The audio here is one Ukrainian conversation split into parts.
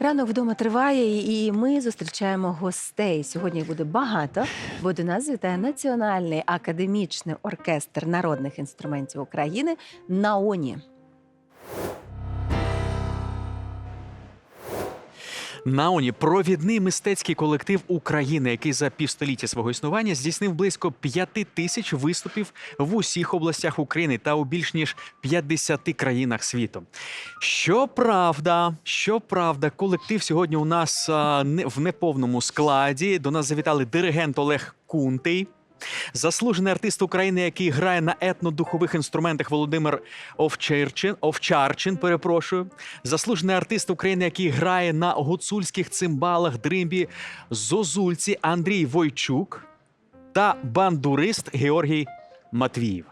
Ранок вдома триває, і ми зустрічаємо гостей. Сьогодні буде багато, бо до нас вітає Національний академічний оркестр народних інструментів України НАОНІ. Науні провідний мистецький колектив України, який за півстоліття свого існування здійснив близько п'яти тисяч виступів в усіх областях України та у більш ніж 50 країнах світу. Щоправда, щоправда, колектив сьогодні у нас а, не в неповному складі. До нас завітали диригент Олег Кунтий. Заслужений артист України, який грає на етнодухових інструментах Володимир Овчарчин, Овчарчин, перепрошую. Заслужений артист України, який грає на гуцульських цимбалах, дримбі, зозульці Андрій Войчук та бандурист Георгій Матвіїв.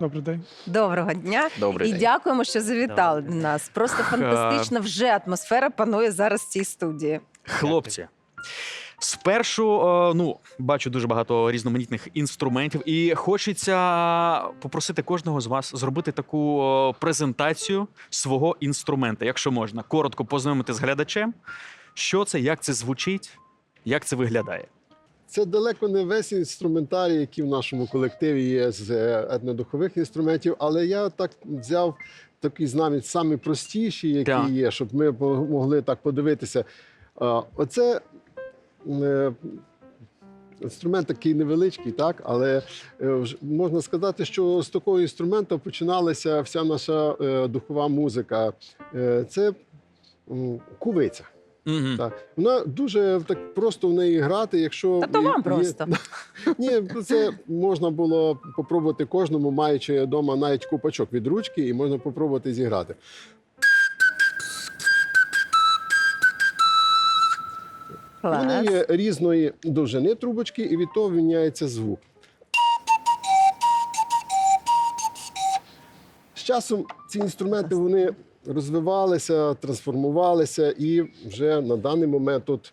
Добрий день. Доброго дня Добрий і день. дякуємо, що завітали до нас. Просто фантастична вже атмосфера панує зараз в цій студії. Хлопці. Спершу, е, ну, бачу дуже багато різноманітних інструментів, і хочеться попросити кожного з вас зробити таку е, презентацію свого інструмента, якщо можна. Коротко познайомити з глядачем, що це, як це звучить, як це виглядає. Це далеко не весь інструментарій, який в нашому колективі є з е, етнодухових інструментів, але я так взяв такий навіть самі простіші, які Так. є, щоб ми могли так подивитися. Оце інструмент такий невеличкий, так, але е, можна сказати, що з такого інструменту починалася вся наша е, духова музика. Е, Це кувиця. Угу. Так. Вона дуже так просто в неї грати, якщо Та то вам є- просто. Ні, це можна було попробувати кожному, маючи вдома навіть купачок від ручки, і можна попробувати зіграти. Вони є різної довжини трубочки, і від того міняється звук. З часом ці інструменти вони розвивалися, трансформувалися, і вже на даний момент тут.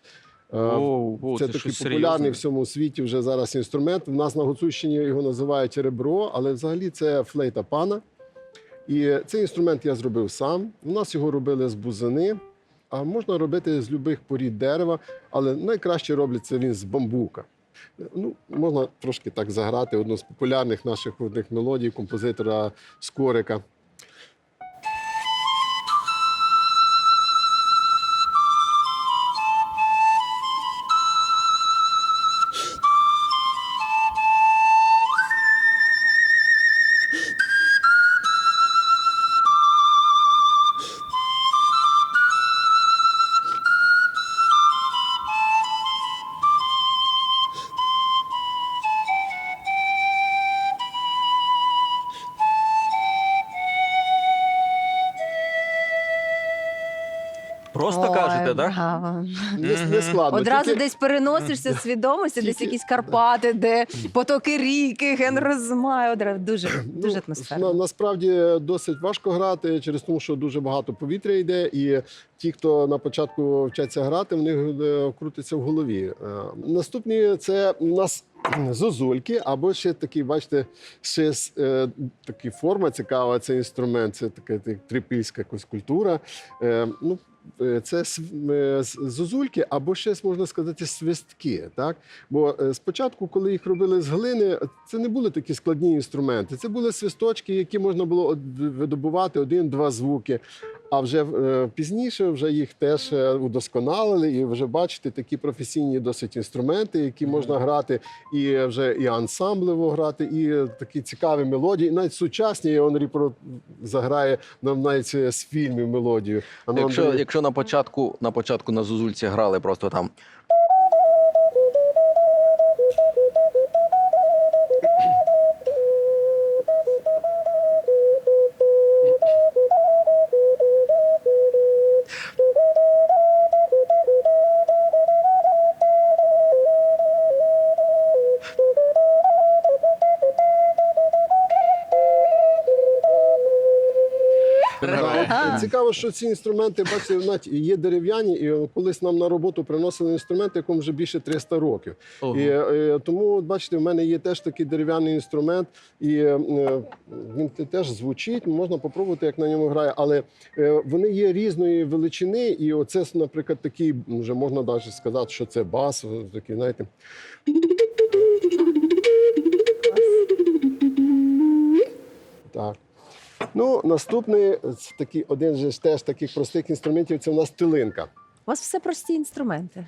е, Оу, оу, це, це такий популярний серйозне. в всьому світі вже зараз інструмент. У нас на Гуцульщині його називають ребро, але взагалі це флейта пана. І цей інструмент я зробив сам. У нас його робили з бузини, а можна робити з будь-яких порід дерева, але найкраще робляться він з бамбука. Ну, можна трошки так заграти одну з популярних наших одних мелодій композитора Скорика. Просто так? браво. Не, не складно. Одразу Тільки- десь переносишся з свідомості, десь Тільки- якісь Карпати, де потоки ріки, ген розмає. Одразу дуже, дуже Ну, атмосферно. Насправді досить важко грати через те, що дуже багато повітря йде, і ті, хто на початку вчаться грати, в них е, крутиться в голові. Е, Наступні це у нас зозульки, або ще такий, бачите, ще е, такі форма цікава. Це інструмент, це така як трипільська якась культура. Е, ну, це св- е, зозульки, або ще можна сказати свистки. Так? Бо е, спочатку, коли їх робили з глини, це не були такі складні інструменти. Це були свисточки, які можна було видобувати один-два звуки. А вже е, пізніше вже їх теж е, удосконалили, і вже бачите такі професійні досить інструменти, які можна грати, і вже і ансамблево грати, і такі цікаві мелодії. Навіть сучасні Онрі про заграє нам навіть е, з фільмів мелодію. А Якщо, Андрій, якщо на початку на початку на зузульці грали просто там. Цікаво, що ці інструменти, бачите, є дерев'яні, і колись нам на роботу приносили інструмент, якому вже більше 300 років. Ого. І е, тому, бачите, в мене є теж такий дерев'яний інструмент, і е, він теж звучить. Можна попробувати, як на ньому грає, але е, вони є різної величини. І оце, наприклад, такий вже можна навіть сказати, що це бас, такий, знаєте. Так. Ну, наступний це такий один же теж таких простих інструментів. Це у нас тилинка. У вас все прості інструменти.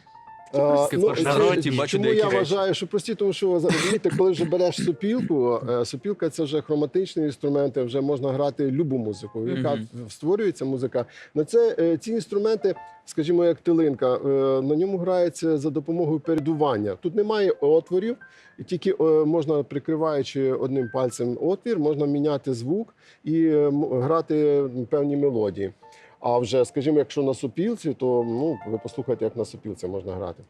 А, це- народі бачу чому я речі. вважаю, що прості, тому що розумієте, коли вже береш сопілку, е, сопілка це вже хроматичний інструмент, вже можна грати любу музику, яка Мгм. створюється музика. На це е, ці інструменти, скажімо, як тилинка, е, на ньому грається за допомогою передування. Тут немає отворів, і тільки можна, прикриваючи одним пальцем отвір, можна міняти звук і грати певні мелодії. А вже, скажімо, якщо на сопілці, то ну ви послухайте, як на сопілці можна грати.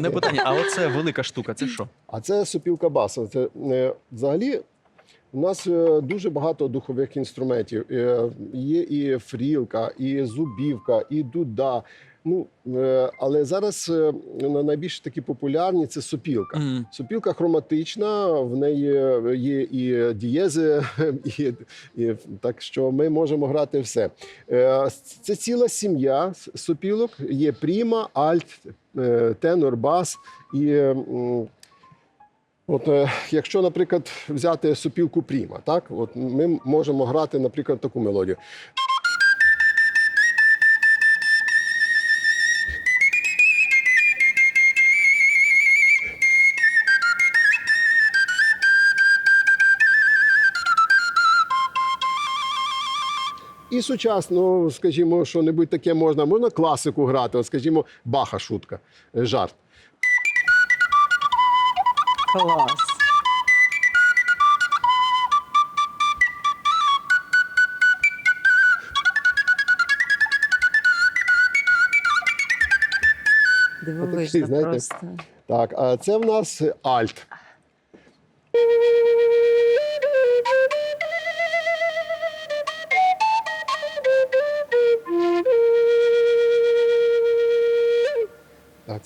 Мене питання: а оце велика штука, це що? А це сопілка баса. Це е, взагалі. У нас е, дуже багато духових інструментів. Е, Є і фрілка, і зубівка, і дуда. Ну, е, але зараз е, найбільш такі популярні це сопілка. Мгм. Сопілка хроматична, в неї є і дієзи, і, і так що ми можемо грати все. Е, Це ціла сім'я сопілок. Є пріма, альт, тенор, бас і. От, якщо, наприклад, взяти сопілку пріма, так от ми можемо грати, наприклад, таку мелодію. І сучасно, скажімо, що небудь таке можна. Можна класику грати, от, скажімо, баха шутка, е, жарт. Клас. Дивовижно знаєте, просто. Так, а це в нас альт.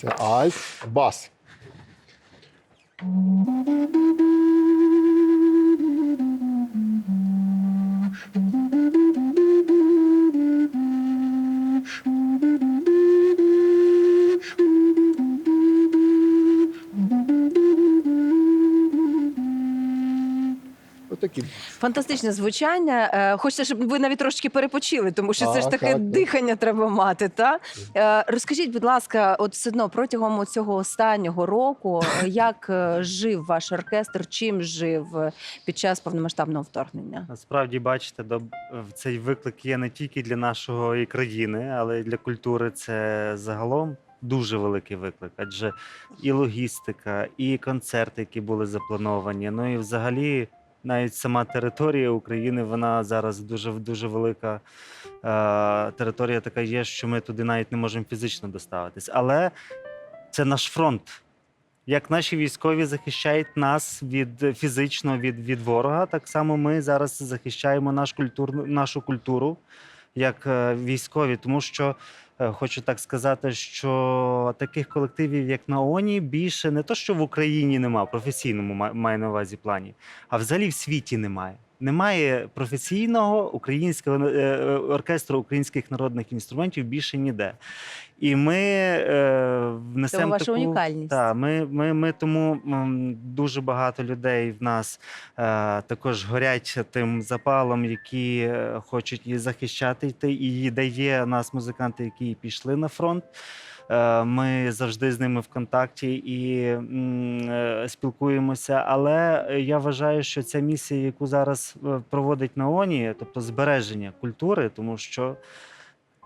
Це альт, Фантастичне звучання. Е, Хочеться, щоб ви навіть трошки перепочили, тому що це ж таке так, так. дихання треба мати. Та? Е, Розкажіть, будь ласка, от все одно протягом цього останнього року, е, як жив ваш оркестр, чим жив під час повномасштабного вторгнення? Насправді, бачите, цей виклик є не тільки для нашої країни, але й для культури. Це загалом дуже великий виклик. Адже і логістика, і концерти, які були заплановані. Ну і взагалі, навіть сама територія України, вона зараз дуже дуже велика. Е, територія така є, що ми туди навіть не можемо фізично доставитись. Але це наш фронт. Як наші військові захищають нас від фізично від, від ворога, так само ми зараз захищаємо наш культур, нашу культуру як е, військові, тому що е, хочу так сказати, що таких колективів, як на ООНі, більше не то, що в Україні немає, професійному ма- маю на увазі плані, а взагалі в світі немає. Немає професійного українського е, е, оркестру українських народних інструментів більше ніде. І ми е, внесемо ваша таку, унікальність. Та, ми, ми, ми тому дуже багато людей в нас е, також горять тим запалом, які е, хочуть її захищати. І де є у нас музиканти, які пішли на фронт. Е, Ми завжди з ними в контакті і е, спілкуємося. Але я вважаю, що ця місія, яку зараз е, проводить НАОНі, тобто збереження культури, тому що.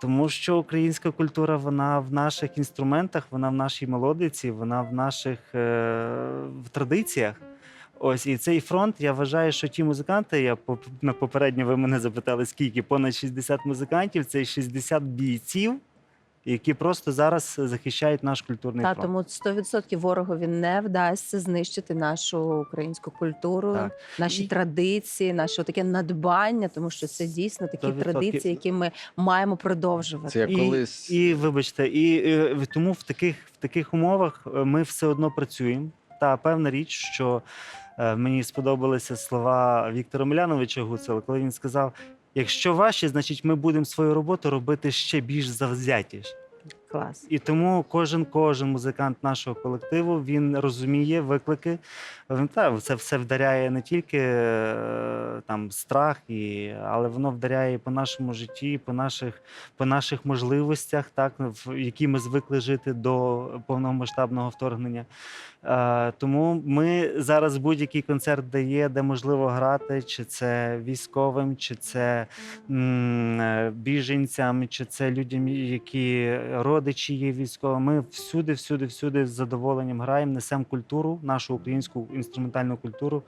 Тому що українська культура, вона в наших інструментах, вона в нашій мелодиці, вона в наших е, в традиціях. Ось і цей фронт. Я вважаю, що ті музиканти, я попередньо ви мене запитали, скільки понад 60 музикантів, це 60 бійців, які просто зараз захищають наш культурний Та фронт. тому 100% ворогові не вдасться знищити нашу українську культуру, Так. наші І- традиції, наше таке надбання, тому що це дійсно такі 100%. традиції, які ми маємо продовжувати. Це як І, колись. і вибачте, і е, в- тому в таких, в таких умовах е, ми все одно працюємо. Та певна річ, що е, мені сподобалися слова Віктора Миляновича Гуцела, коли він сказав: якщо ваші, значить ми будемо свою роботу робити ще більш завзятіше. Клас. І тому кожен кожен музикант нашого колективу він розуміє виклики. Він та це все вдаряє не тільки е, там страх, і, але воно вдаряє по нашому житті, по наших, по наших можливостях, так в які ми звикли жити до повномасштабного вторгнення. Е, тому ми зараз будь-який концерт дає, де можливо грати, чи це військовим, чи це м, е, біженцям, чи це людям, які родичі є військовими. Ми всюди, всюди, всюди з задоволенням граємо, несемо культуру, нашу українську інструментальну культуру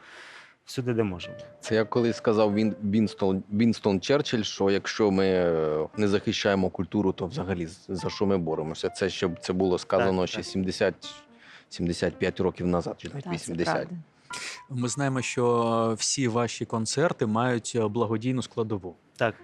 всюди, де можемо. Це як колись сказав Він, Вінстон, Вінстон Черчилль, що якщо ми е, не захищаємо культуру, то взагалі за що ми боремося? Це ще це було сказано Так, ще так. 70 75 років назад, чи навіть Так, 80. Ми знаємо, що всі ваші концерти мають благодійну складову. Так,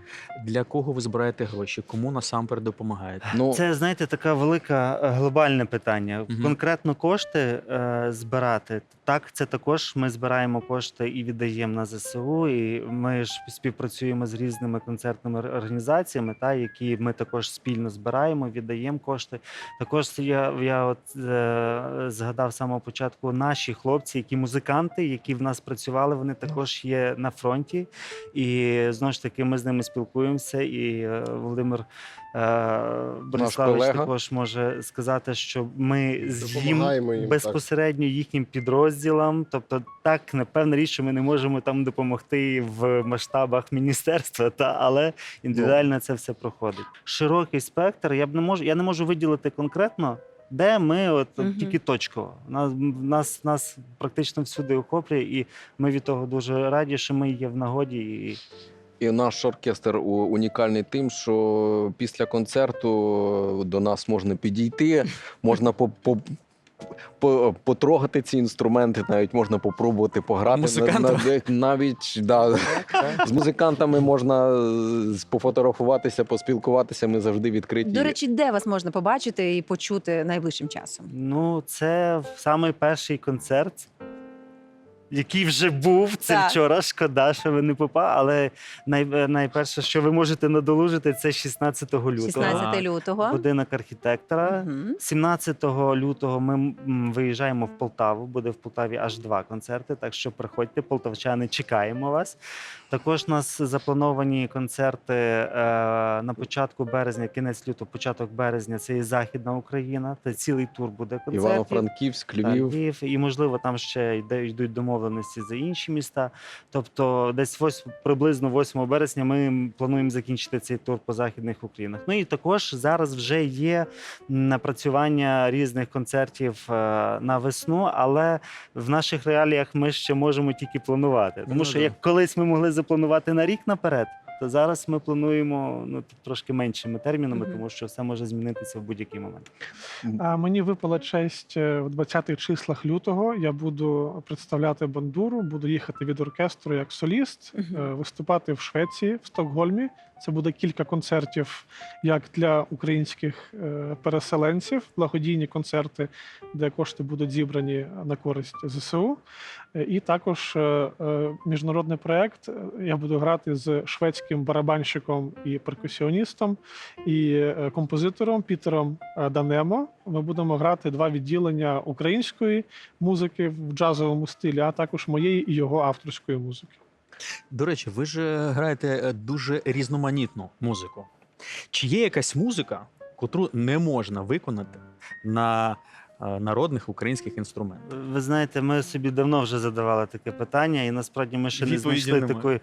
Для кого ви збираєте гроші? Кому насамперед допомагаєте? Ну, це знаєте, таке велике е, глобальне питання. Мгм. Конкретно кошти е, збирати. Так, це також ми збираємо кошти і віддаємо на ЗСУ. І ми ж співпрацюємо з різними концертними організаціями, та які ми також спільно збираємо, віддаємо кошти. Також я, я от е, згадав з самого початку наші хлопці, які музиканти, які в нас працювали, вони також є на фронті. І знову ж таки, ми з ними спілкуємося. І е, Володимир е, Бориславович також може сказати, що ми з їм безпосередньо їхнім підрозділам. Тобто, так напевно річ, що ми не можемо там допомогти в масштабах міністерства, та але індивідуально це все проходить. Широкий спектр. Я б не можу, я не можу виділити конкретно. Де ми, от, от Мгм. тільки точково. Нас, нас, нас практично всюди охоплює, і ми від того дуже раді, що ми є в нагоді. І І наш оркестр унікальний тим, що після концерту до нас можна підійти, можна по, по, по, потрогати ці інструменти, навіть можна попробувати пограти. На- навіть да, з музикантами можна е, пофотографуватися, поспілкуватися. Ми завжди відкриті. До речі, де вас можна побачити і почути найближчим часом? Ну, це самий перший концерт, який вже був. Це Так. вчора. Шкода, що ви не попали. Але най, найперше, що ви можете надолужити, це 16 лютого. 16 лютого. Будинок архітектора. Мгм. 17 лютого ми виїжджаємо в Полтаву. Буде в Полтаві аж два концерти. Так що приходьте, полтавчани, чекаємо вас. Також у нас заплановані концерти е, на початку березня, кінець лютого, початок березня. Це і Західна Україна. Це цілий тур буде концертів. Івано-Франківськ, Львів. Львів, і можливо там ще йде, йдуть домовленості за інші міста. Тобто, десь 8, приблизно 8 березня ми плануємо закінчити цей тур по західних Українах. Ну і також зараз вже є напрацювання різних концертів е, на весну, але в наших реаліях ми ще можемо тільки планувати. Тому Ну, що як колись ми могли запланувати на рік наперед. То зараз ми плануємо ну трошки меншими термінами, тому що все може змінитися в будь-який момент. А мені випала честь е, в 20-х числах лютого. Я буду представляти бандуру, буду їхати від оркестру як соліст, е, виступати в Швеції, в Стокгольмі. Це буде кілька концертів як для українських е, переселенців, благодійні концерти, де кошти будуть зібрані на користь ЗСУ. Е, І також е, міжнародний проект. Я буду грати з шведським барабанщиком і перкусіоністом і композитором Пітером Данемо. Ми будемо грати два відділення української музики в джазовому стилі, а також моєї і його авторської музики. До речі, ви ж е, граєте е, дуже різноманітну музику. Чи є якась музика, котру не можна виконати на е, народних українських інструментах? Ви знаєте, ми собі давно вже задавали таке питання, і насправді ми ще не знайшли немає. такої.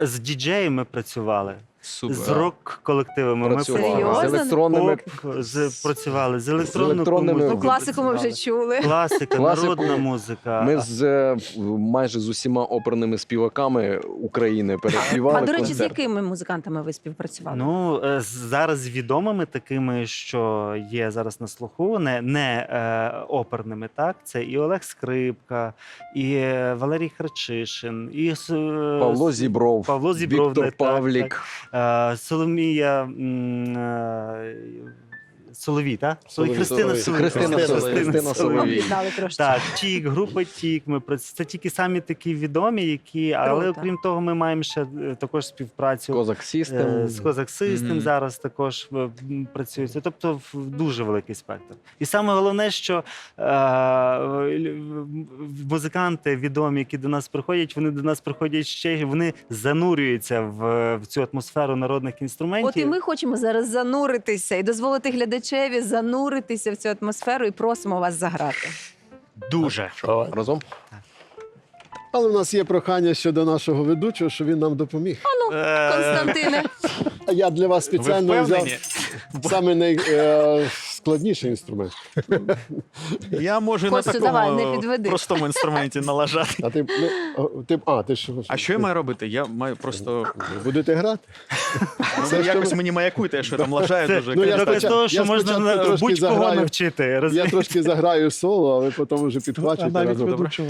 З діджеями працювали. Супер. з рок-колективами. Ми Працювали Серйозно? з електронними поп, з, працювали з електронною електронними- музикою. Ну, класику ми вже чули. Класика, Класику. народна музика. Ми з е, майже з усіма оперними співаками України переспівали А до речі, з концерт. якими музикантами ви співпрацювали? Ну е, з- зараз відомими такими, що є зараз на слуху, не, не е, оперними, так це і Олег Скрипка, і е, Валерій Харчишин, і с- е, Павло Зібров, Павло Зібров, Віктор так, так, Павлік. Е, Соломія м, е, Соловій, так? Соловій, Христина Соловій. Соловій. Христина Соловій. Христина Соловій. Так, Тік, група Тік. Ми прац- це тільки самі такі відомі, які, але Круто. окрім того, ми маємо ще е, також співпрацю Козак Е, з Козак System Мгм. зараз також е, м, працюється. Тобто в- дуже великий спектр. І саме головне, що е, музиканти відомі, які до нас приходять, вони до нас приходять ще вони занурюються в, в цю атмосферу народних інструментів. От і ми хочемо зараз зануритися і дозволити глядачеві зануритися в цю атмосферу і просимо вас заграти. дуже. Разом? Але в нас є прохання щодо нашого ведучого, що він нам допоміг. Е, Константине, А я для вас спеціально взяв впевнені? саме найскладніший інструмент. Я можу Костю, на такому давай, не підведи. простому інструменті налажати. А ти, ну, ти а, ти що? А що я маю робити? Я маю просто будете грати? ну, Все, якось мені маякуйте, що там лажаю дуже. Ну, я Доки спочатку- того, що я можна спочатку на- трошки будь-кого заграю. навчити. Я розумієш? трошки заграю соло, а ви потім вже А підхвачуєте навіть разом. ведучого.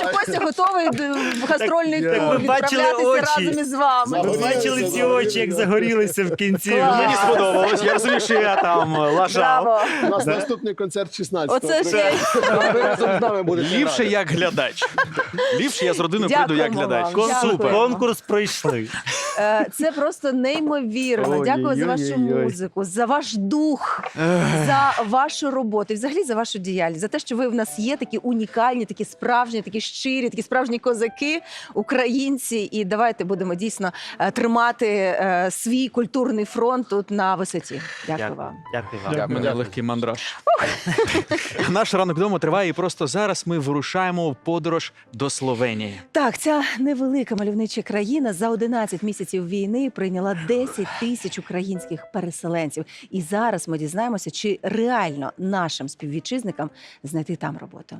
Я Костя готовий в гастрольний Так, тур ви бачили відправлятися очі? разом із вами. Ви бачили ці очі, як загорілися в кінці. Мені сподобалось. Я розумію, що я там лажав. Браво! У нас наступний концерт 16 Оце ще Ви разом з нами будете Ліпше грати. як глядач. Ліпше я з родиною прийду як Дякуємо глядач. вам. Конкурс пройшли. Е, Це просто неймовірно. Ой, Дякую за ой, вашу ой, ой. музику, за ваш дух, за вашу роботу і взагалі за вашу діяльність, за те, що ви в нас є такі унікальні, такі справжні, такі щирі, такі справжні козаки, українці. І давайте будемо дійсно е, тримати е, свій культурний фронт тут на висоті. Дякую вам. Дякую вам. Дякую. У мене легкий мандраж. Наш ранок вдома триває, і просто зараз ми вирушаємо в подорож до Словенії. Так, ця невелика мальовнича країна за 11 місяців війни прийняла 10 тисяч українських переселенців. І зараз ми дізнаємося, чи реально нашим співвітчизникам знайти там роботу.